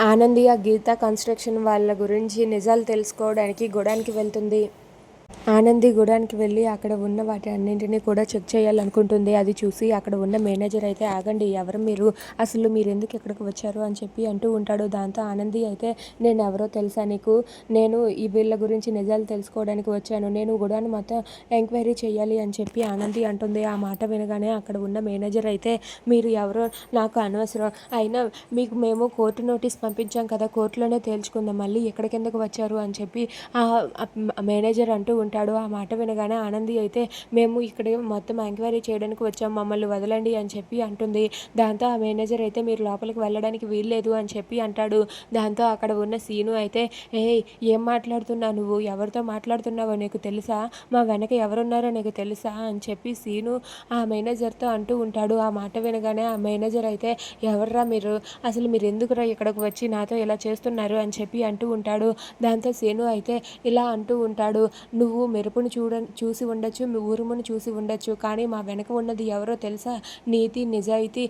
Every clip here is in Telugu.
ఆనందియ గీత కన్స్ట్రక్షన్ వాళ్ళ గురించి నిజాలు తెలుసుకోవడానికి గొడానికి వెళ్తుంది. ఆనంది గుడానికి వెళ్ళి అక్కడ ఉన్న వాటి అన్నింటినీ కూడా చెక్ చేయాలనుకుంటుంది. అది చూసి అక్కడ ఉన్న మేనేజర్ అయితే ఆగండి ఎవరు మీరు? అసలు మీరు ఎందుకు ఇక్కడికి వచ్చారు? అని చెప్పి అంటూ ఉంటాడు. దాంతో ఆనంది అయితే నేను ఎవరో తెలుసా నీకు? నేను ఈ వీళ్ళ గురించి నిజాలు తెలుసుకోవడానికి వచ్చాను. నేను గుడాన్ని మొత్తం ఎంక్వైరీ చేయాలి అని చెప్పి ఆనంది అంటుంది. ఆ మాట వినగానే అక్కడ ఉన్న మేనేజర్ అయితే మీరు ఎవరో నాకు అనవసరం. అయినా మీకు మేము కోర్టు నోటీస్ పంపించాం కదా కోర్టులోనే తేల్చుకుందాం. మళ్ళీ ఎక్కడికెందుకు వచ్చారు? అని చెప్పి ఆ మేనేజర్ అంటూ ఉంటాడు. ఆ మాట వినగానే ఆనంది అయితే మేము ఇక్కడ మొత్తం ఎంక్వైరీ చేయడానికి వచ్చాం మమ్మల్ని వదలండి అని చెప్పి అంటుంది. దాంతో ఆ మేనేజర్ అయితే మీరు లోపలికి వెళ్ళడానికి వీల్లేదు అని చెప్పి అంటాడు. దాంతో అక్కడ ఉన్న సీను అయితే ఏ ఏం మాట్లాడుతున్నావు నువ్వు? ఎవరితో మాట్లాడుతున్నావో నీకు తెలుసా? మా వెనక ఎవరున్నారో నీకు తెలుసా? అని చెప్పి సీను ఆ మేనేజర్తో అంటూ ఉంటాడు. ఆ మాట వినగానే ఆ మేనేజర్ అయితే ఎవర్రా మీరు? అసలు మీరు ఎందుకురా ఇక్కడికి వచ్చి నాతో ఇలా చేస్తున్నారు? అని చెప్పి అంటూ ఉంటాడు. దాంతో సీను అయితే ఇలా అంటూ ఉంటాడు నువ్వు మెరుపును చూడ చూసి ఉండొచ్చు మీ ఉరుమును చూసి ఉండొచ్చు. కానీ మా వెనక ఉన్నది ఎవరో తెలుసా? నీతి నిజాయితీ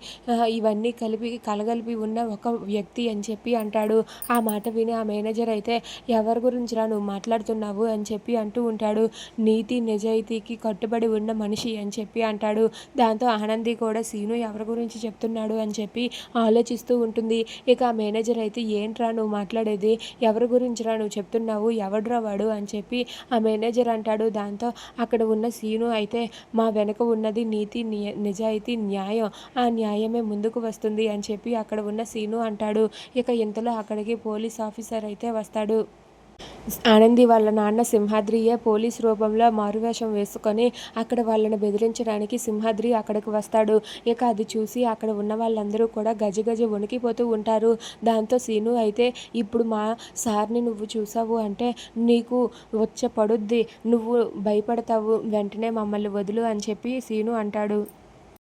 ఇవన్నీ కలిపి కలగలిపి ఉన్న ఒక వ్యక్తి అని చెప్పి అంటాడు. ఆ మాట విని ఆ మేనేజర్ అయితే ఎవరి గురించి నువ్వు మాట్లాడుతున్నావు? అని చెప్పి అంటూ ఉంటాడు. నీతి నిజాయితీకి కట్టుబడి ఉన్న మనిషి అని చెప్పి అంటాడు. దాంతో ఆనంది కూడా సీను ఎవరి గురించి చెప్తున్నాడు? అని చెప్పి ఆలోచిస్తూ ఉంటుంది. ఇక ఆ మేనేజర్ అయితే ఏంట్రా నువ్వు మాట్లాడేది? ఎవరి గురించిరా నువ్వు చెప్తున్నావు? ఎవడ్రా వాడు? అని చెప్పి ఆ మేనేజర్ అంటాడు. దాంతో అక్కడ ఉన్న సీను అయితే మా వెనక ఉన్నది నీతి ని- నిజాయితీ న్యాయం. ఆ న్యాయమే ముందుకు వస్తుంది అని చెప్పి అక్కడ ఉన్న సీను అంటాడు. ఇక ఇంతలో అక్కడికి పోలీస్ ఆఫీసర్ అయితే వస్తాడు. ఆనంది వాళ్ళ నాన్న సింహాద్రియే పోలీస్ రూపంలో మారువేషం వేసుకొని అక్కడ వాళ్ళని బెదిరించడానికి సింహాద్రి అక్కడికి వస్తాడు. ఇక అది చూసి అక్కడ ఉన్న వాళ్ళందరూ కూడా గజగజ వణికిపోతూ ఉంటారు. దాంతో సీను అయితే ఇప్పుడు మా సార్ని నువ్వు చూసావు అంటే నీకు వచ్చ పడుద్ది. నువ్వు భయపడతావు. వెంటనే మమ్మల్ని వదులు అని చెప్పి సీను అంటాడు.